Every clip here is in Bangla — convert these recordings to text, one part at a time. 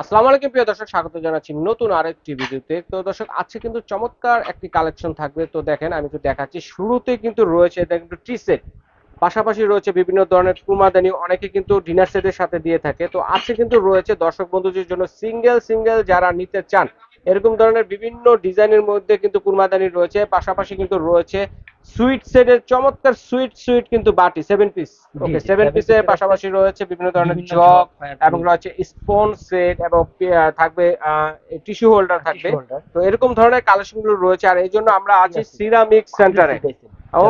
আসসালামু আলাইকুম, প্রিয় দর্শক, স্বাগত জানাচ্ছি নতুন আরেকটি ভিডিওতে। তো দর্শক, আজকে কিন্তু চমৎকার একটি কালেকশন থাকবে। তো দেখেন, আমি একটু দেখাচ্ছি, শুরুতে কিন্তু রয়েছে এটা কিন্তু টি সেট পাশাপাশি রয়েছে বিভিন্ন ধরনের কুমাদানি অনেকে কিন্তু ডিনার সেটের সাথে দিয়ে থাকে। তো আজকে কিন্তু রয়েছে, দর্শক বন্ধুদের জন্য, সিঙ্গেল সিঙ্গেল যারা নিতে চান এরকম ধরনের বিভিন্ন ডিজাইনের মধ্যে কিন্তু কুরমাদানি রয়েছে পাশাপাশি কিন্তু রয়েছে সুইট সেটের চমৎকার সুইট সুইট কিন্তু বাটি সেভেন পিস ওকে সেভেন পিসের পাশাপাশি রয়েছে বিভিন্ন ধরনের বিভিন্ন জগ এবং রয়েছে স্পন সেট এবং থাকবে টিস্যু হোল্ডার থাকবে। তো এরকম ধরনের কালেকশনগুলো রয়েছে। আর এই জন্য আমরা আছি. সিরামিক সেন্টারে ও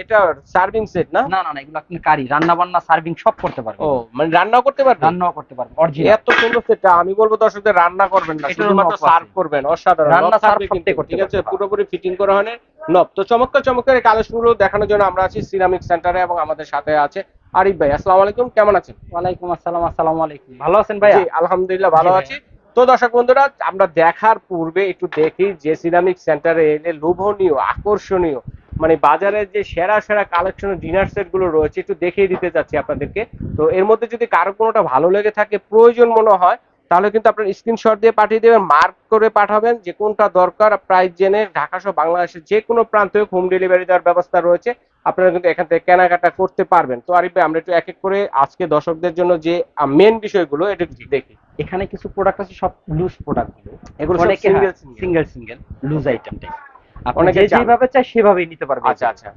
এটা সার্ভিং সেট না? না না না এগুলো আপনি কারি রান্না বান্না সার্ভিং সব করতে পারবেন ও মানে রান্নাও করতে পারবেন রান্নাও করতে পারবেন অরিজিনাল এত সুন্দর সেটটা আমি বলব দর্শকদের রান্না করবেন না শুধুমাত্র সার্ভ করবেন অসাধারণ। রান্না কিন্তু, সবটাই করতে ঠিক আছে পুরোপুরি ফিটিং করা হয় নব তো চমৎকার চমৎকার এই কালেকশনগুলো দেখানোর জন্য আমরা আছি সিরামিক সেন্টারে এবং আমাদের সাথে আছে আরিফ ভাই। আসসালামু আলাইকুম কেমন আছেন? ওয়ালাইকুম আসসালাম আসসালামু আলাইকুম। ভালো আছেন ভাই জি আলহামদুলিল্লাহ ভালো আছি। তো দর্শক বন্ধুরা আমরা দেখার পূর্বে একটু দেখি যে সিরামিক সেন্টারে এলে লোভনীয় আকর্ষণীয় মানে বাজারের যে সেরা সেরা কালেকশন ডিনার সেটগুলো রয়েছে একটু দেখিয়ে দিতে চাচ্ছি আপনাদেরকে। তো এর মধ্যে যদি কারও কোনোটা ভালো লেগে থাকে প্রয়োজন মনে হয় তাহলে কিন্তু আপনার স্ক্রিনশট দিয়ে পাঠিয়ে দেবেন মার্ক করে পাঠাবেন যে কোনটা দরকার প্রাইস জেনে ঢাকা সহ বাংলাদেশের যে কোনো প্রান্তে হোম ডেলিভারি দেওয়ার ব্যবস্থা রয়েছে আপনারা কিন্তু এখান থেকে কেনাকাটা করতে পারবেন। তো আরিফ ভাই আমরা একটু এক এক করে আজকে দর্শকদের জন্য যে মেন বিষয়গুলো এটা একটু দেখি। এখানে কিছু প্রোডাক্ট আছে সব লুজ প্রোডাক্টগুলো। এগুলো single। সিঙ্গেল সিঙ্গেল লুজ আইটেমটাই আপনি অনেকে যে যেভাবে চাই সেভাবেই নিতে পারবেন আচ্ছা আচ্ছা।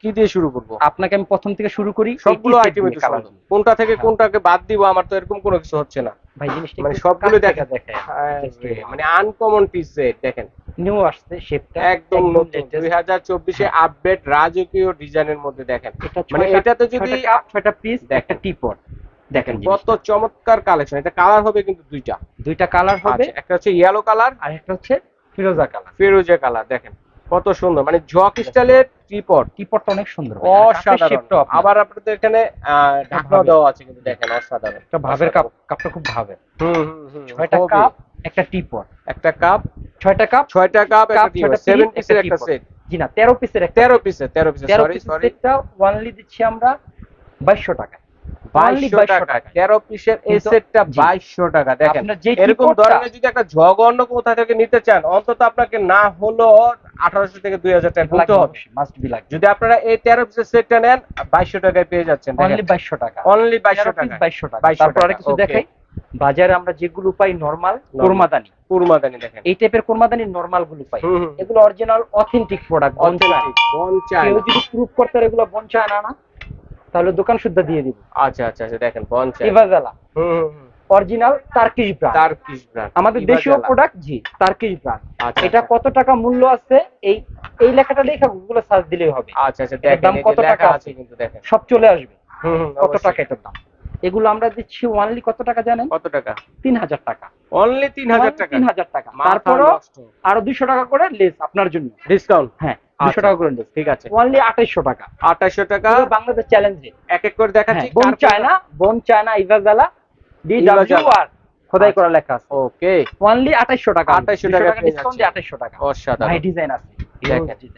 কি দিয়ে শুরু করব? আপনাকে আমি প্রথম থেকে শুরু করি সবগুলো আইটেম একটু। কোনটা থেকে হ্যাঁ। কোনটাকে বাদ দিব আমার তো এরকম কোনো কিছু হচ্ছে না। ভাই জিনিসটা মানে সবগুলো দেখা- মানে আনকমন পিস সেট দেখেন। নিউ আসছে শেপটা একদম নতুন latest। দুই হাজার চব্বিশে আপডেট রাজকীয় ডিজাইনের মধ্যে দেখেন। মানে এটাতে যদি ছয়টা পিস। একটা টিপট দেখেন কত চমৎকার কালেকশন এটা কালার হবে কিন্তু দুইটা। দুইটা কালার হবে। আচ্ছা, একটা হচ্ছে ইয়েলো কালার আর একটা হচ্ছে ফিরোজা কালার। ফিরোজা কালার দেখেন কত সুন্দর। মানে জক স্টাইলের ট্রিপট টিপটটা অনেক সুন্দর অসাধারণ। আবার আপনাদের এখানে ঢাকনা দেওয়া আছে কিন্তু দেখেন অসাধারণ। একটা ভাবের কাপ কাপটা খুব ভাবে। হুম হুম ছয়টা কাপ একটা টিপট। একটা কাপ ছয়টা কাপ ছয়টা কাপ একটা ছয়টা সেভেন পিসের একটা সেট জি না তেরো পিসের একটা তেরো পিসের তেরো পিসের তেরো সরি পিসের সরি সেটটা ওয়ানলি দিচ্ছি আমরা বাইশশো টাকা বাইশশো টাকা তেরো পিসের এই সেটটা বাইশশো টাকা। দেখেন এরকম ধরনের যদি একটা জঘন্য কোথা থেকে নিতে চান অন্তত আপনাকে না হলো আঠারোশো থেকে দুই হাজার টাকা গুনতে হবে। মাস্ট বি লাগবে যদি আপনারা এই তেরো পিসের সেটটা নেন বাইশশো টাকায় পেয়ে যাচ্ছেন। অনলি বাইশশো টাকা। অনলি বাইশশো টাকা বাইশশো টাকা। 2200 তারপর টাকা, আরেক কিছু দেখাই। বাজারে আমরা যেগুলো পাই নর্মাল। কোরমাদানি। কুরমাদানি দেখেন। এই টাইপের কোরমাদানি নর্মালগুলো পাই। এগুলো অরিজিনাল অথেন্টিক প্রোডাক্ট অথেন্টিক বন কেউ যদি প্রুভ করতে এগুলো বঞ্চায় না না। তাহলে দোকান শুদ্ধ দিয়ে দিব। আচ্ছা আচ্ছা আচ্ছা দেখেন চাই। ইভাজালা। হুম original Turkish brand. Turkish brand আমাদের দেশীয় প্রোডাক্ট জি টার্কিশ ব্র্যান্ড। আচ্ছা এটা কত টাকা মূল্য আছে? এই এই লেখাটা লেখা গুগলে সার্চ দিলেই হবে। আচ্ছা আচ্ছা দেখেন দাম কত টাকা আছে? কিন্তু দেখেন। সব চলে আসবে। হুম কত টাকা এটার দাম? এগুলো আমরা দিচ্ছি ওয়ানলি কত টাকা জানেন? কত টাকা? তিন হাজার টাকা। অনলি তিন হাজার টাকা? তিন হাজার টাকা। তারপরও আরও দুইশো টাকা করে লেস আপনার জন্য। ডিসকাউন্ট হ্যাঁ। দুশো আচ্ছা। টাকা করে ঠিক আছে। ওয়ানলি আঠাইশশো টাকা। আঠাশশো টাকা। বাংলাদেশ চ্যালেঞ্জ এক এক করে দেখাচ্ছি। হ্যাঁ, বোন চায়না বোন চায়না ইভাজালা ডি ডাব্লিউ ইভাজালা। আর খোদাই করা লেখা আছে। ওকে। ওয়ানলি আঠাইশশো টাকা। 2800 টাকা ডিসকাউন্ট। আঠাইশশো টাকা। অসাধারণ। ভাই ডিজাইন আছে।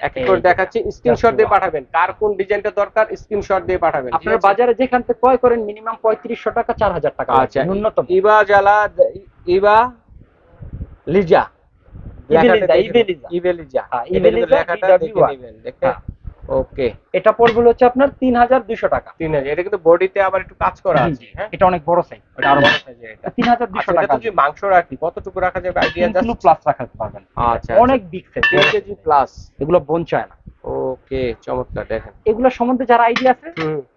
এক এক করে দেখাচ্ছি। স্ক্রিনশট দিয়ে পাঠাবেন। কার কোন ডিজাইনটা দরকার স্ক্রিনশট দিয়ে পাঠাবেন। ঠিক বাজারে যেখান থেকে ক্রয় করেন মিনিমাম পঁয়ত্রিশশো টাকা চার হাজার টাকা আচ্ছা। লাগবে, ন্যূনতম। ইবা জালা ইবা লিজা। ইবেলিজা, ইবেলিজা। ইবেলিজা হ্যাঁ, ইবেলিজা, লেখাটা দেখে নেবেন দেখে হ্যাঁ। ওকে এটা পড়বে হচ্ছে আপনার তিন হাজার দুইশো টাকা। তিন হাজার এটা কিন্তু বডিতে আবার একটু কাজ করা আছে হ্যাঁ? এটা অনেক বড় সাইজ এটা আরও বড় size এটা। তিন হাজার দুইশো এটা টাকা যদি মাংস রাখি কতটুকু রাখা যাবে আইডিয়া তিন কিলো প্লাস রাখতে পারবেন। আচ্ছা অনেক বিগ সাইজ তিন কেজি প্লাস এগুলো বোন চায় না। ওকে চমৎকার দেখেন। এগুলো সম্বন্ধে যারা আইডিয়া আছে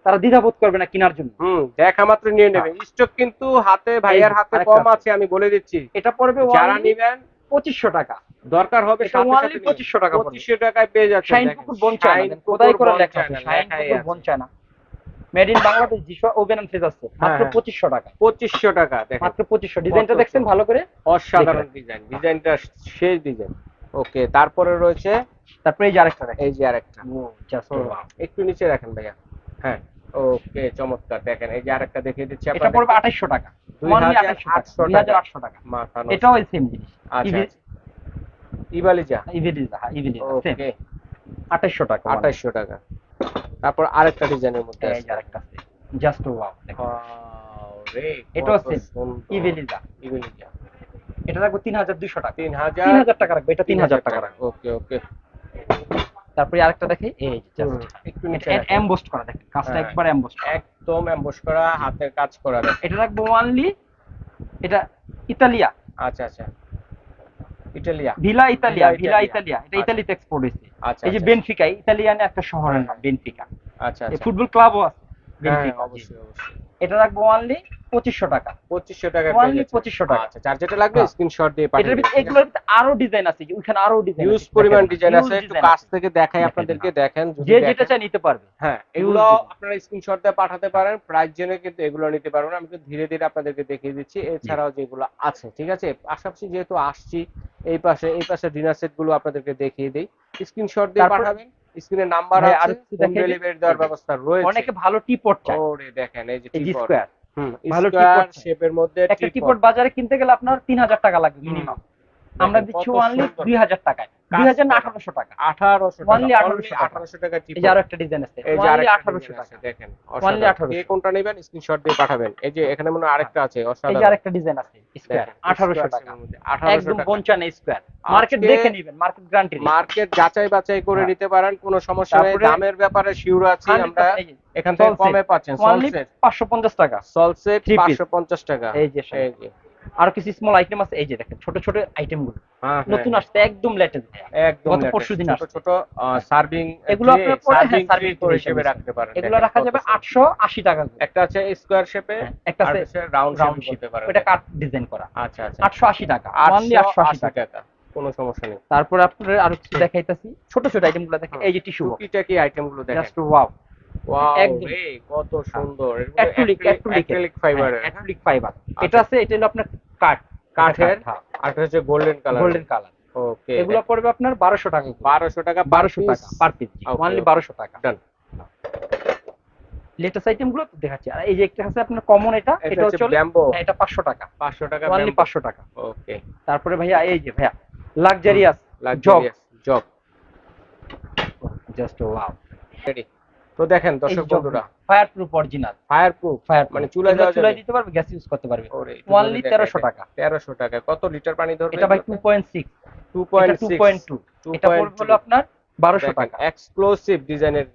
তারা দ্বিধাবোধ করবে না কেনার জন্য। হুম দেখা মাত্র নিয়ে নেবে স্টক কিন্তু হাতে ভাইয়ার হাতে কম আছে। আছে আমি বলে দিচ্ছি। এটা পড়বে যারা নিবেন পঁচিশশো টাকা। দরকার হবে সাথে 2500 টাকা পঁচিশশো টাকায় পেয়ে যাচ্ছে শাইন পুকুর বোন চায় না খোদাই করে লেখা আছে? শাইন পুকুর না মেড ইন বাংলাদেশ জিশো ওভেন এন্ড ফ্রিজ আছে। মাত্র হ্যাঁ। পঁচিশশো টাকা। পঁচিশশো টাকা দেখেন। মাত্র পঁচিশশো। ডিজাইনটা দেখছেন ভালো করে? অসাধারণ ডিজাইন ডিজাইনটা শেষ ডিজাইন ওকে তারপরে রয়েছে তারপরে এই যে আরেকটা এই যে আরেকটা। একটু নিচে রাখেন ভাইয়া। হ্যাঁ। ওকে চমৎকার। দেখেন এই যে আরেকটা দেখিয়ে দিচ্ছি এটা পড়বে আঠাইশশো টাকা। দুই Only হাজার 2800 টাকা, 2800 টাকা। মাথা এটাও এই সেম জিনিস। আচ্ছা। আচ্ছা। ইবালিজা? হ্যাঁ ইভিডিজা সেম ওকে। আঠাইশশো টাকা আঠাইশশো টাকা। তারপর আরেকটা ডিজাইনের মধ্যে আছে। আরেকটা জাস্ট ওয়াও Wow, রে, এটাও আছে। সুন্দর। ইভেলিজা। ইভেলিজা। এটা রাখব তিন হাজার দুইশো টাকা। তিন হাজার তিন হাজার টাকা রাখব এটা তিন হাজার টাকা। রাখব। ওকে ওকে। তারপরে আরেকটা দেখি এই just একটু নিচে এটা করা দেখেন কাজটা হ্যাঁ। একবার এমবোস্ট একদম এমবস করা হাতের কাজ করা। এটা রাখব ওয়ানলি এটা ইতালিয়া। আচ্ছা আচ্ছা। Italia villa Italia villa Italia. Italia. এটা আচ্ছা। ইতালিতে এক্সপোর্ট হয়েছে। আচ্ছা এই যে আচ্ছা। বেনফিকা ইতালিয়ানে একটা শহরের নাম বেনফিকা। আচ্ছা আচ্ছা। ফুটবল ক্লাবও আছে। হ্যাঁ, বেনফিকা অবশ্যই। অবশ্যই। এটা রাখব অনলি পঁচিশশো টাকা। পঁচিশশো টাকা Only 2500 টাকা। আচ্ছা যার যেটা লাগবে হ্যাঁ। স্ক্রিনশট দিয়ে এটার পাঠিয়ে ভিতরে এগুলোর ভিতরে আরও ডিজাইন আছে ওইখানে আরও ডিজাইন ইউজ পরিমাণ ডিজাইন আছে একটু কাছ থেকে দেখাই আপনাদেরকে দেখেন। যে যেটা চাই নিতে পারবে। হ্যাঁ এগুলো আপনারা স্ক্রিনশট দিয়ে পাঠাতে পারেন। প্রাইস জেনে কিন্তু এগুলো নিতে পারবেন আমি কিন্তু ধীরে ধীরে আপনাদেরকে দেখিয়ে দিচ্ছি। এছাড়াও যেগুলো আছে ঠিক আছে? পাশাপাশি যেহেতু আসছি এই পাশে এই পাশে ডিনার সেটগুলো আপনাদেরকে দেখিয়ে দিই। স্ক্রিনশট দিয়ে পাঠাবেন। স্ক্রিনে নাম্বার আর দেখাই দিই। ডেলিভারি দেওয়ার ব্যবস্থা রয়েছে। অনেকে ভালো টিপট চায়। ওরে দেখেন এই যে টিপট হুম ভালো টিপট শেপের মধ্যে একটা টিপট বাজারে কিনতে গেলে আপনার তিন হাজার টাকা লাগবে মিনিমাম আমরা দিচ্ছি অনলি দুই হাজার টাকায়। আঠারোশো টাকা। আঠারোশো Only টাকা 1800 টাকা। আঠারোশো টাকা আরও একটা ডিজাইন আছে। এই যে অনলি আরেকটা আঠারোশো টাকা। দেখেন Only অসাধারণ। 1800 কে কোনটা নেবেন স্ক্রিনশট দিয়ে পাঠাবেন। এই যে এখানে মনে আরেকটা আছে অসাধারণ। আরেকটা ডিজাইন আছে স্কোয়ার আঠারোশো টাকা। shape এর মধ্যে, 1800 একদম পঞ্চান্ন স্কোয়ার মার্কেট দেখে নেবেন মার্কেট গ্যারান্টি মার্কেট যাচাই বাছাই করে হ্যাঁ। নিতে পারেন কোনো সমস্যা নেই। দামের ব্যাপারে শিওর আছি আমরা। এখান থেকে কমে পাচ্ছেন সলসেট পাঁচশো পঞ্চাশ টাকা। সলসেট piece। 550 টাকা। এই যে এই যে। আর কিছু স্মল আইটেম আছে এই যে দেখেন ছোট ছোট আইটেমগুলো। হ্যাঁ, নতুন হ্যাঁ, আসছে একদম লেটেস্ট একদম গত latest, পরশুদিন আসছে। ছোট সার্ভিং এগুলো আপনার পরে, হ্যাঁ, সার্ভিং tray হিসেবে রাখতে পারেন। এগুলো রাখা যাবে সুন্দর। আটশো আশি টাকা করে। একটা আছে স্কোয়ার শেপে একটা আছে রাউন্ড রাউন্ড শেপে পারেন ওটা কাট ডিজাইন করা। আচ্ছা আচ্ছা। আটশো আশি টাকা। অনলি 880 টাকা। কোনো সমস্যা নেই। তারপর আপনার আরও কিছু দেখাইতেছি। ছোট ছোট আইটেমগুলো দেখেন এই যে টিস্যু কি আইটেমগুলো দেখেন। জাস্ট ওয়াও কত সুন্দর। অ্যাক্রিলিক অ্যাক্রিলিক ফাইবার এটা আছে এটা হলো আপনার কাঠ। কাঠের আর হচ্ছে golden colour golden colour okay এগুলো পড়বে আপনার টাকা করে। 1200 টাকা টাকা পার পিস অনলি okay. বারোশো টাকা. লেটেস্ট আইটেমগুলো তো দেখাচ্ছি। আর এই যে একটা আছে আপনার কমন এটা হচ্ছে ব্যাম্বো এটা পাঁচশো টাকা। 500 টাকা অনলি টাকা। ওকে তারপরে ভাইয়া এই যে ভাইয়া luxurious luxurious job just wow ready তো দেখেন দর্শক বন্ধুরা fire proof original fire proof fire মানে চুলায় দেওয়া চুলায় দিতে পারবে গ্যাস ইউজ করতে পারবে। ওনলি Only 1300 টাকা। 1300 টাকা। কত লিটার পানি ধরবে এটা ভাই 2.6 2.6 2.2 এটা পড়বে হলো আপনার 1200 টাকা। এক্সক্লুসিভ ডিজাইনের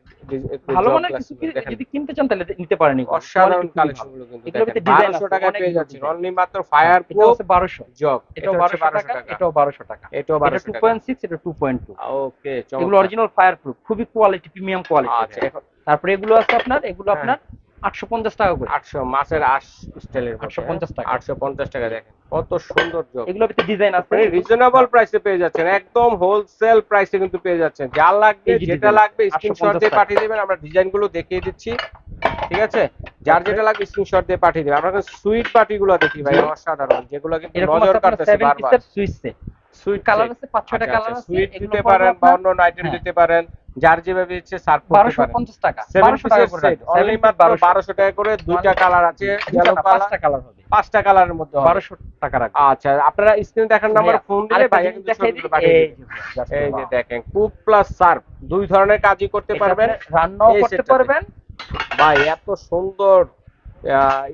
ভালো মানের কিছু যদি কিনতে চান তাহলে নিতে পারেন অসাধারণ Quality কালেকশনগুলো কিন্তু এগুলোর দেখেন 1200 আছে, টাকায় অনেক পেয়ে যাচ্ছেন। অনলি মাত্র ফায়ার এটা প্রুফ 1200 জব এটাও 1200 টাকা এটাও 1200 টাকা। এটাও এটা 1200 টাকা। 2.6 এটা 2.2 ওকে এগুলো অরিজিনাল ফায়ার প্রুফ খুবই কোয়ালিটি প্রিমিয়াম কোয়ালিটি আচ্ছা তারপরে এগুলো আছে আপনার এগুলো হ্যাঁ। আপনার 850 টাকা করে। 800 মাছের আশ স্টাইলের 850 টাকা। 850 টাকা দেখেন। কত সুন্দর জব এগুলোর ভিতরে ডিজাইন আছে? রিজনেবল প্রাইসে পেয়ে যাচ্ছেন। একদম হোলসেল প্রাইসে কিন্তু পেয়ে যাচ্ছেন। যা লাগবে যেটা লাগবে স্ক্রিনশট দিয়ে পাঠিয়ে দিবেন। আমরা ডিজাইনগুলো দেখিয়ে দিচ্ছি। ঠিক আছে? যার যেটা লাগবে স্ক্রিনশট দিয়ে পাঠিয়ে দিবেন। আমরা সুইট পার্টি গুলো দেখি ভাই অসাধারণ। যেগুলো কিন্তু নজর কাটতেছে বারবার। পিসের সুইট কালার আছে পাঁচ ছয়টা কালার আছে সুইট দিতে পারেন বা অন্য আইটেম হ্যাঁ। দিতে পারেন। যার যেভাবে ইচ্ছে সার্ভ করতে পারেন। 1250 টাকা 7 1200 টাকা করে সেট অনলি মাত্র 1200 টাকা করে দুইটা কালার আছে ইয়েলো পাঁচটা কালার হবে। পাঁচটা কালারের মধ্যে হবে। 1200 টাকা আচ্ছা আপনারা স্ক্রিনে দেখার নাম্বার ফোন দিলে ভাইয়া কিন্তু দেখাই পাঠিয়ে এই যে। দেখেন কুক প্লাস সার্ভ দুই ধরনের কাজই করতে পারবেন। রান্নাও করতে পারবেন। ভাই এত সুন্দর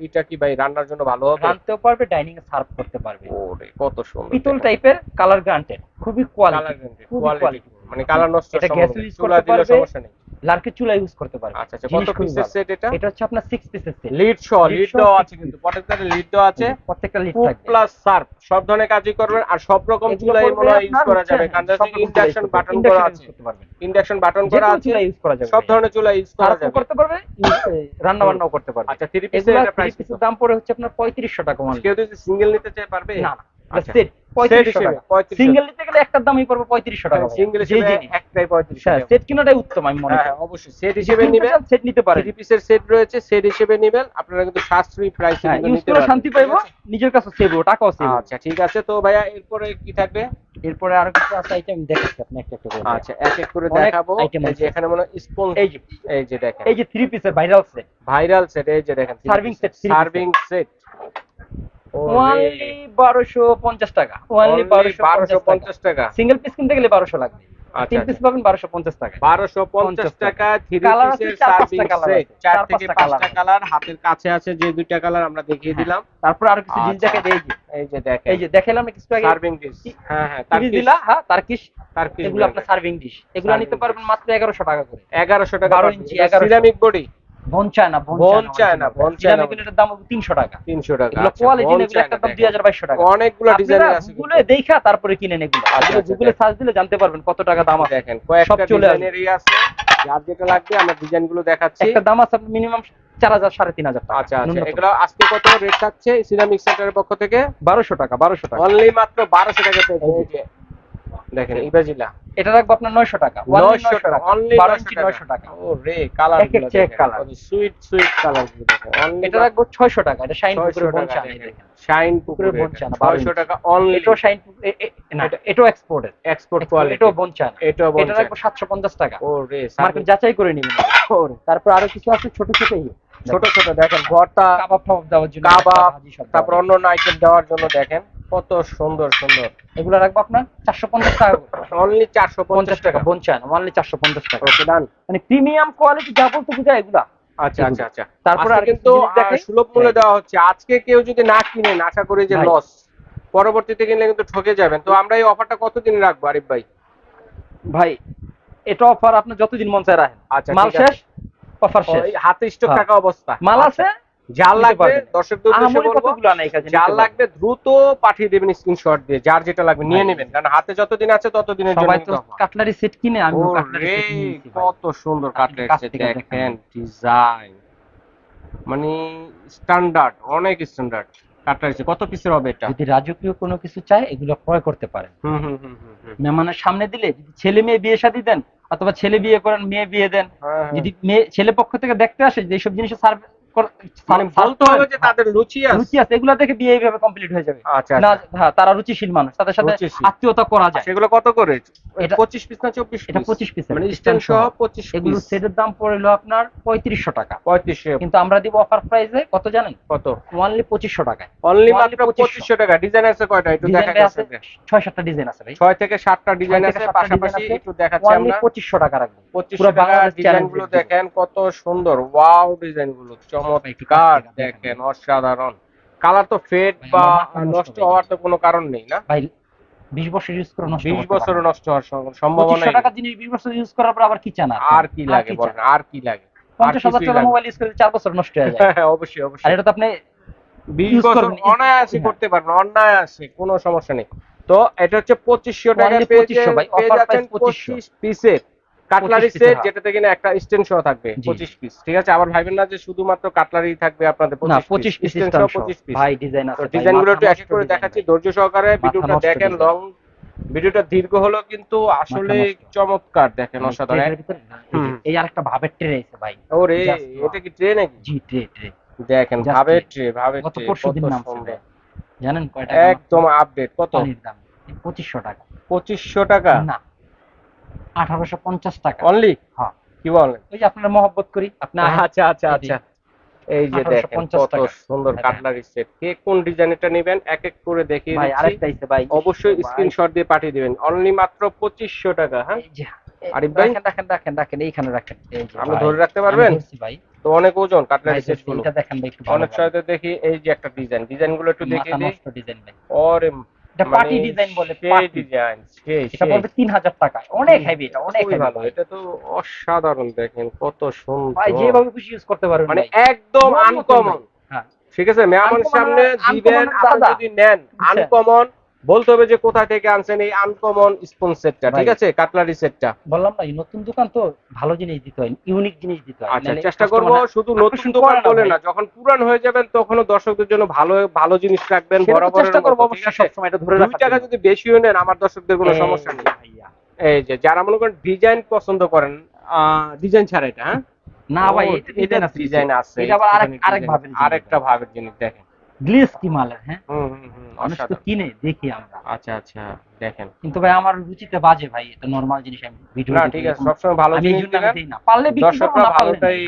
এটা কি ভাই রান্নার জন্য ভালো হবে? রানতেও পারবে ডাইনিং এ সার্ভ করতে পারবে। ওরে কত সুন্দর পিতল টাইপের কালার গ্রান্টেড খুবই কালার কোয়ালিটি খুবই কোয়ালিটি কোয়ালিটি মানে কালার নষ্ট এটা গ্যাস ইউজ করতে পারবে সমস্যা নেই। লার্কি চুলা ইউজ করতে পারবে। আচ্ছা আচ্ছা কত পিসের সেট এটা? এটা হচ্ছে আপনার 6 পিসের সেট লিড সহ লিড আছে কিন্তু প্রত্যেকটাতে লিড আছে। প্রত্যেকটা লিড থাকবে। প্লাস সার্ভ সব ধরনের কাজই করবেন আর সব রকম চুলাই মনে হয় ইউজ করা যাবে। কারণ ইন্ডাকশন বাটন করা আছে। ইন্ডাকশন বাটন করা আছে ইউজ করা যাবে। সব ধরনের চুলা ইউজ করা যাবে। করতে পারবে রান্না বান্নাও করতে পারবে। আচ্ছা থ্রি পিসের এগুলো এটা প্রাইস দাম পড়ে হচ্ছে আপনার 3500 টাকা অনলি কেউ যদি সিঙ্গেল নিতে চায় পারবে? না। সেট Set 3500 হিসেবে টাকা। 3500 সিঙ্গেল নিতে গেলে একটার দামই পড়বে 3500 টাকা সিঙ্গেল হিসেবে একটাই 35 হ্যাঁ সেট কিনাটাই উত্তম আমি মনে হ্যাঁ হ্যাঁ, অবশ্যই। সেট হিসেবে নিবেন। সেট নিতে পারেন। থ্রি পিসের সেট রয়েছে। সেট হিসেবে নিবেন। আপনারা কিন্তু সাশ্রয়ী প্রাইসে হ্যাঁ ইউজ করে শান্তি পাইবো নিজের কাছে সেভ টাকাও সেভ আচ্ছা ঠিক আছে। তো ভাইয়া এরপরে কি থাকবে? এরপরে আরও কিছু আছে আইটেম দেখাচ্ছি আপনি একটা একটা করে। আচ্ছা এক এক করে দেখাবো। এই যে এখানে মনে এই যে এই যে দেখেন। এই যে থ্রি পিসের ভাইরাল সেট ভাইরাল সেট এই যে দেখেন three piece serving set only 1250 টাকা। ওনলি 1250 পঞ্চাশ টাকা। সিঙ্গেল পিস কিনতে গেলে 1200 লাগবে। আচ্ছা তিন পিস পাবেন বারোশো পঞ্চাশ টাকা। বারোশো পঞ্চাশ 50 টাকা থ্রি পিসের সার্ভিং সেট চার চার থেকে পাঁচটা colour পাঁচটা আছে। কালার হাতের কাছে আছে যে দুইটা কালার আমরা দেখিয়ে হ্যাঁ। দিলাম। তারপর আরও কিছু জিনিস আচ্ছা। দেখে এই যে এই যে দেখেন। এই যে দেখালাম কিছু আগে। সার্ভিং ডিশ হ্যাঁ হ্যাঁ দিলা? হ্যাঁ তারকিশ তারকিশ এগুলো আপনার সার্ভিং ডিশ এগুলো নিতে পারবেন মাত্র এগারোশো টাকা করে। এগারোশো টাকা 12 inch, ceramic body bone china bone china, bone china. Ceramic এটার দাম হবে তিনশো টাকা। তিনশো টাকা এগুলো কোয়ালিটি বন একটা দাম চায়না দুই হাজার বাইশশো টাকা। অনেকগুলো ডিজাইনের আছে গুগলে দেখা তারপরে কিনেন এগুলো। আপনি গুগলে সার্চ দিলে জানতে পারবেন কত টাকা দাম আছে। দেখেন কয়েকটা। ডিজাইনেরই আছে। যার যেটা লাগবে আমরা ডিজাইনগুলো দেখাচ্ছি। একটা দাম আছে মিনিমাম চার হাজার সাড়ে তিন হাজার টাকা। আচ্ছা আচ্ছা। এগুলো আজকে কত রেট থাকছে? সিরামিক সেন্টারের পক্ষ থেকে? বারোশো টাকা বারোশো টাকা। অনলি মাত্র বারোশো টাকা পেয়েছে। দেখেন ইবাজিলা এটা রাখব আপনার নয়শো টাকা। নয়শো টাকা অনলি কালার এক চেক colour। সুইট সুইট কালারগুলো দেখেন অনলি এটা রাখব ছয়শো টাকা। এটা শাইন পুকুরের। শাইন পুকুরের 600। টাকা অনলি শাইন না এটাও এক্সপোর্টেড এক্সপোর্ট কোয়ালিটি এটাও এটা রাখব সাতশো পঞ্চাশ টাকা। ও রে মার্কেট যাচাই করে নিবেন। তারপর আরও কিছু আছে ছোট ছোট। ছোট ছোট দেখেন ভর্তা কাবাব টাবাব দেওয়ার জন্য কাবাব, তারপর দেওয়ার অন্য আইটেম দেওয়ার জন্য দেখেন। কত সুন্দর সুন্দর। এগুলো রাখব আপনার? চারশো পঞ্চাশ টাকা অনলি চারশো পঞ্চাশ টাকা চায়না অনলি চারশো পঞ্চাশ টাকা। ওকে ডান মানে প্রিমিয়াম কোয়ালিটি যা বলতে বোঝায় এগুলা। আচ্ছা আচ্ছা আচ্ছা। তারপরে আর কিন্তু কিন্তু দেখাই আহ, সুলভ মূল্যে দেওয়া হচ্ছে। আজকে কেউ যদি না কিনেন আশা করি যে লস পরবর্তীতে কিনলে কিন্তু ঠকে যাবেন। তো আমরা এই অফারটা কতদিন রাখব আরিফ ভাই? ভাই এটা অফার আপনি যতদিন মন চায় রাখেন। আচ্ছা, মাল শেষ অফার শেষ। হাতে স্টক হ্যাঁ। থাকা অবস্থা। মাল আছে? যার লাগবে দর্শকদের যার লাগবে দ্রুত পাঠিয়ে দেবেন স্ক্রিনশট দিয়ে যার যেটা লাগবে নিয়ে নেবেন কারণ হাতে যতদিন আছে ততদিনের জন্য। কাটলারি সেট কিনে আমি কাটলারি সেট। কত সুন্দর কাছ থেকে দেখেন। ডিজাইন মানে স্ট্যান্ডার্ড অনেক স্ট্যান্ডার্ড কাটলেট কত পিসের হবে এটা যদি রাজকীয় কোনো কিছু চায় এগুলো ক্রয় করতে পারেন হুম হুম হুম হুম হুম। মেহমানের সামনে দিলে যদি ছেলে মেয়ে বিয়ে শাদী দেন অথবা ছেলে বিয়ে করেন মেয়ে বিয়ে দেন হ্যাঁ, হ্যাঁ। যদি মেয়ে ছেলে পক্ষ থেকে দেখতে আসে যে এইসব জিনিস সার্ভ মানে বলতে হবে যে তাদের রুচি আছে। রুচি আছে এগুলো দেখে বিয়ে এইভাবে কমপ্লিট হয়ে যাবে। আচ্ছা না আচ্ছা। হ্যাঁ তারা রুচিশীল মানুষ তাদের সাথে আত্মীয়তা করা যায়। সেগুলো কত করে? এটা- পঁচিশ পিস না চব্বিশ এটা পঁচিশ পিস মানে স্ট্যান্ড সহ পঁচিশ এগুলো সেটের দাম পড়ল আপনার পঁয়ত্রিশশো টাকা। পঁয়ত্রিশশো কিন্তু আমরা দিব অফার প্রাইসে কত জানেন? কত? অনলি মাত্র 2500 পঁচিশশো টাকা। ডিজাইন আছে কয়টা? একটু দেখা গেছে ডিজাইন আছে ভাই। ছয় থেকে সাতটা ডিজাইন আছে পাশাপাশি একটু দেখাচ্ছি আমরা। পঁচিশশো টাকা রাখব। পঁচিশশো পুরো টাকা ডিজাইনগুলো দেখেন কত সুন্দর। ওয়াও ডিজাইনগুলো। চমৎকার দেখেন। অসাধারণ। কালার তো ফেড বা নষ্ট হওয়ার তো কোনো কারণ নেই না? ভাই বিশ বছর ইউজ করে নষ্ট বিশ বছরও নষ্ট হওয়ার সম্ভাবনা পঁচিশশো টাকা জিনিস বিশ বছর ইউজ করার পর আবার কি চান আর কি লাগে বলেন আর কি লাগে? আর পঞ্চাশ হাজার টাকা মোবাইল ইউজ করে চার বছর নষ্ট হয়ে যায়। হ্যাঁ, অবশ্যই। আর অবশ্যই এটা তো আপনি বিশ use বছর করবেন, অনায়াসে হ্যাঁ। করতে পারবেন অনায়াসে কোনো সমস্যা নেই। তো এটা হচ্ছে পঁচিশশো টাকা পেয়ে 2500 যাচ্ছেন 2500 পিসের কাটলারি সেট হ্যাঁ। যেটাতে কিনা একটা স্ট্যান্ড সহ থাকবে জি। পঁচিশ পিস ঠিক আছে? আবার ভাইবেন না যে শুধুমাত্র কাটলারি থাকবে আপনাদের না পঁচিশ পঁচিশ পিস স্ট্যান্ড সহ পঁচিশ পিস ভাই ডিজাইন আছে ডিজাইনগুলো একটু এক করে দেখাচ্ছি ধৈর্য সহকারে ভিডিওটা দেখেন লং ভিডিওটা দীর্ঘ হলো কিন্তু আসলে চমৎকার দেখেন অসাধারণ। এই আরেকটা ভাবের ট্রে আছে ভাই। ওরে এটা কি ট্রে নাকি? জি ট্রে ট্রে দেখেন ভাবের ট্রে ভাবের ট্রে পরশু দিন কত নামছে সুন্দর। জানেন কয়টা একদম আপডেট কত? পানির দাম পঁচিশশো টাকা। পঁচিশশো টাকা? না আঠারোশো পঞ্চাশ টাকা। অনলি হ্যাঁ। কি বলেন? ওই যে আপনারা মহব্বত করি আপনার আচ্ছা আচ্ছা আচ্ছা। এই যে দেখেন কত সুন্দর হ্যাঁ, কাটলারি সেট কে কোন ডিজাইনটা নেবেন? এক এক করে দেখিয়ে ভাই আরেকটা আইছে ভাই। অবশ্যই স্ক্রিনশট দিয়ে পাঠিয়ে দিবেন। অনলি মাত্র পঁচিশশো টাকা হ্যাঁ? আরিফ ভাই? রাখেন রাখেন রাখেন এইখানে রাখেন। আপনি ধরে রাখতে পারবেন? ভাই। তো অনেক ওজন কাটলারি সেটগুলো। এটা দেখেন ভাই একটু অনেক সাথে দেখি এই যে একটা ডিজাইন। ডিজাইনগুলো একটু দেখিয়ে দিই। ডিজাইন ভাই। ওরে এটা মানে পার্টি ডিজাইন বলে সেই ডিজাইন সেই এটা সেই। পড়বে তিন হাজার টাকা অনেক হেভি এটা অনেক ভালো এটা তো অসাধারণ দেখেন কত ভাই সুন্দর যেভাবে খুশি ইউজ করতে পারবেন মানে একদম আনকমন হ্যাঁ। ঠিক আছে সামনে মানে দিবেন আপনি যদি নেন? আনকমন বলতে হবে যে কোথা থেকে আনছেন এই আনকমন স্পন সেটটা ঠিক আছে? কাটলারি সেটটা বললাম না নতুন দোকান তো ভালো জিনিস দিতে হয় ইউনিক জিনিস দিতে হয়। আচ্ছা চেষ্টা করব শুধু নতুন দোকান বলে না যখন পুরান হয়ে যাবেন তখনও দর্শকদের জন্য ভালো ভালো জিনিস রাখবেন বরাবর চেষ্টা করব অবশ্যই সবসময় এটা ধরে রাখার টাকা যদি বেশি হয়ে নেন আমার দর্শকদের কোনো সমস্যা নেই। ভাইয়া। এই যে যারা মনে করেন ডিজাইন পছন্দ করেন ডিজাইন ছাড়া এটা হ্যাঁ? না ভাই এটা ডিজাইন আছে ডিজাইন আছে এটা আবার আরেক আরেক। ভাবের আরেকটা ভাবের জিনিস দেখেন। গ্লিস কি মালের হ্যাঁ? মানুষ তো কিনে দেখি আমরা। আচ্ছা আচ্ছা দেখেন। কিন্তু ভাই আমার রুচিতে বাজে ভাই এটা নরমাল জিনিস আমি ভিডিও না ঠিক আছে সবসময় ভালো জিনিস দিবেন। না। পারলে দর্শকরা না পারলে ভালোটাই।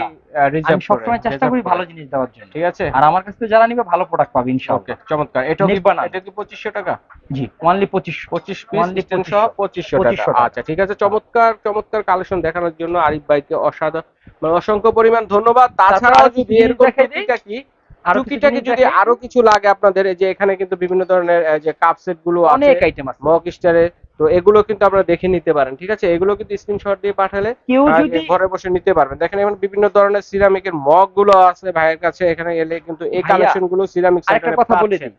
রিজার্ভ আমি সবসময় চেষ্টা করি ভালো জিনিস দেওয়ার জন্য। ঠিক আছে? আর আমার কাছ থেকে যারা নিবে ভালো প্রোডাক্ট পাবে ওকে ইনশাআল্লাহ চমৎকার। এটা কি নিব্বা না। এটা কি 2500 টাকা? জি অনলি 25 পঁচিশ পিস Only স্ট্যান্ড সহ 2500 টাকা। আচ্ছা ঠিক আছে চমৎকার চমৎকার কালেকশন দেখানোর জন্য আরিফ ভাইকে অসাধারণ মানে অসংখ্য পরিমাণ ধন্যবাদ। তাছাড়াও যদি এরকম দেখাই দিই? টুকিটাকি যদি আরও কিছু লাগে আপনাদের যে এখানে কিন্তু বিভিন্ন ধরনের যে কাপ সেটগুলো অনেক আইটেম আছে। মক স্টারে তো এগুলো কিন্তু আপনারা দেখে নিতে পারেন ঠিক আছে? এগুলো কিন্তু স্ক্রিনশট দিয়ে পাঠালে কেউ যদি ঘরে বসে নিতে পারবেন। দেখেন এখন বিভিন্ন ধরনের সিরামিকের মগগুলো আছে ভাইয়ের কাছে এখানে এলে কিন্তু এই কালেকশনগুলো সিরামিক আরেকটা কথা বলে দিই।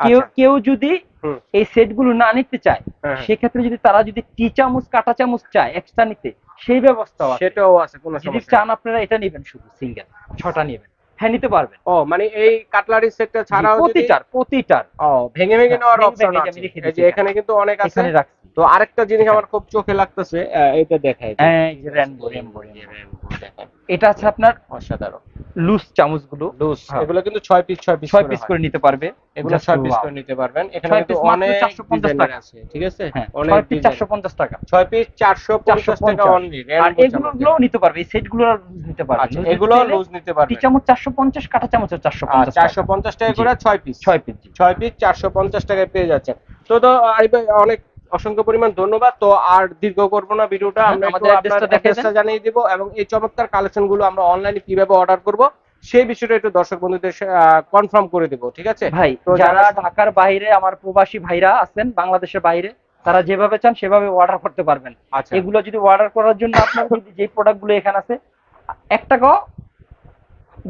আচ্ছা। কেউ কেউ যদি এই সেটগুলো না নিতে চায় হ্যাঁ, সেক্ষেত্রে যদি তারা যদি টি চামচ কাটা চামচ চায় এক্সট্রা নিতে সেই ব্যবস্থাও আছে। সেটাও আছে কোনো সমস্যা। চান আপনারা এটা নেবেন শুধু সিঙ্গেল ছটা নেবেন। হ্যাঁ নিতে পারবেন। ও মানে এই কাটলারি সেটটা ছাড়াও প্রতিটার প্রতিটার। ও ভেঙে ভেঙে নেওয়ার অপশন আছে। এই যে এখানে কিন্তু অনেক আছে। তো আরেকটা জিনিস আমার খুব চোখে লাগতেছে এটা দেখাই হ্যাঁ, এই যে rainbow, rainbow, rainbow। এটা আছে আপনার অসাধারণ। লুজ চামচগুলো। লুজ হ্যাঁ। এগুলো কিন্তু 6 পিস 6 পিস ছয় পিস করে নিতে পারবে। এগুলো 6 পিস করে নিতে পারবেন। এখানে কিন্তু অনেক 450 ডিজাইনের টাকা। আছে ঠিক আছে? হ্যাঁ অনেক ছয় পিস design। চারশো পঞ্চাশ টাকা। 6 পিস 450 টাকা অনলি আর এগুলো নিতে পারবে এই সেটগুলো নিতে পারবে। আচ্ছা এগুলো লুজ নিতে টি পারবেন চামচ চারশো পঞ্চাশ কাটা চামচ চারশো আর পঞ্চাশ 450 টাকা। করে 6 পিস ছয় পিস। 6 পিস 450 টাকায় পেয়ে যাচ্ছেন। তো তো আরিফ ভাই অনেক অসংখ্য পরিমাণ ধন্যবাদ। তো আর দীর্ঘ করব না ভিডিওটা। আমরা অ্যাড্রেসটা জানিয়ে দিব এবং এই চমৎকার কালেকশনগুলো আমরা অনলাইনে কীভাবে অর্ডার করব সেই বিষয়টা একটু দর্শক বন্ধুদের কনফার্ম করে দিব ঠিক আছে? ভাই তো যারা ঢাকার বাইরে আমার প্রবাসী ভাইরা আছেন বাংলাদেশের বাইরে তারা যেভাবে চান সেভাবে অর্ডার করতে পারবেন। আচ্ছা। এগুলো যদি অর্ডার করার জন্য আপনার যদি যে প্রোডাক্টগুলো এখানে আছে এক টাকাও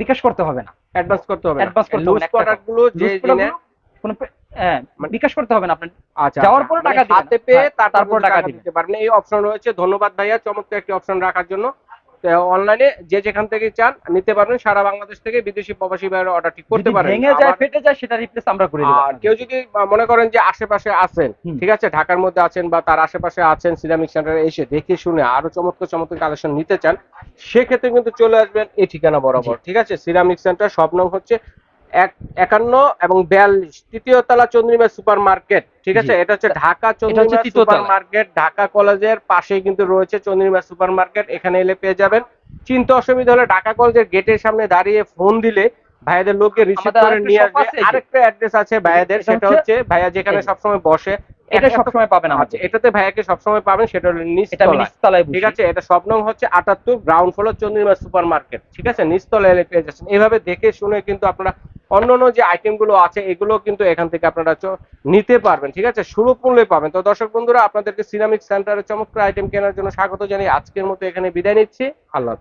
বিকাশ করতে হবে না। অ্যাডভান্স করতে হবে Advance করতে হবে লুজ না, প্রোডাক্টগুলো যে কোনো হ্যাঁ, মানে- বিকাশ করতে হবে না আপনার আচ্ছা যাওয়ার আচ্ছা, পরে মানে টাকা। হাতে পেয়ে হ্যাঁ, তারপর টাকা দিতে পারবেন এই অপশন রয়েছে। ধন্যবাদ ভাইয়া চমৎকার একটি অপশন রাখার জন্য। অনলাইনে যে যেখান থেকে চান নিতে পারবেন। সারা বাংলাদেশ থেকে বিদেশি প্রবাসী ভাইয়ের অর্ডার ঠিক করতে পারেন। ভেঙে যায় ফেটে যায় সেটা রিপ্লেস আমরা করে দেবো আর কেউ যদি মনে করেন যে আশেপাশে আছেন ঠিক আছে ঢাকার মধ্যে আছেন বা তার আশেপাশে আছেন সিরামিক সেন্টারে এসে দেখে শুনে আরও চমৎকার চমৎকার কালেকশন নিতে চান সেক্ষেত্রে কিন্তু চলে আসবেন এই ঠিকানা বরাবর ঠিক আছে? সিরামিক সেন্টার সব নাম হচ্ছে একান্ন এবং বিয়াল্লিশ। তৃতীয় তলা চন্দ্রিমা সুপার মার্কেট ঠিক আছে? এটা হচ্ছে ঢাকা চন্দ্রিমা তৃতীয় সুপার মার্কেট ঢাকা কলেজের পাশেই কিন্তু রয়েছে চন্দ্রিমা সুপার মার্কেট এখানে এলে পেয়ে যাবেন। চিন্তা অসুবিধা হলে ঢাকা কলেজের গেটের সামনে দাঁড়িয়ে ফোন দিলে ভাইয়াদের লোককে রিসিভ করে নিয়ে আসবে। আরেকটা অ্যাড্রেস আছে ভাইয়াদের সেটা হচ্ছে ভাইয়া যেখানে সবসময় বসে। এটা সবসময় পাবেন আচ্ছা এটাতে ভাইয়াকে সবসময় পাবেন সেটা হলো নিচতলায় ঠিক আছে এটা স্বপ্নম হচ্ছে আটাত্তর ground floor Chandrima super market ঠিক আছে নিচতলায় পেয়ে যাচ্ছেন এইভাবে দেখে শুনে কিন্তু আপনারা অন্যান্য যে আইটেমগুলো আছে এগুলো কিন্তু এখান থেকে আপনারা নিতে পারবেন। ঠিক আছে সুলভ মূল্যে পাবেন। তো দর্শক বন্ধুরা আপনাদেরকে সিরামিক সেন্টারের চমৎকার আইটেম কেনার জন্য স্বাগত জানিয়ে আজকের মতো এখানে বিদায় নিচ্ছি। আল্লাহ।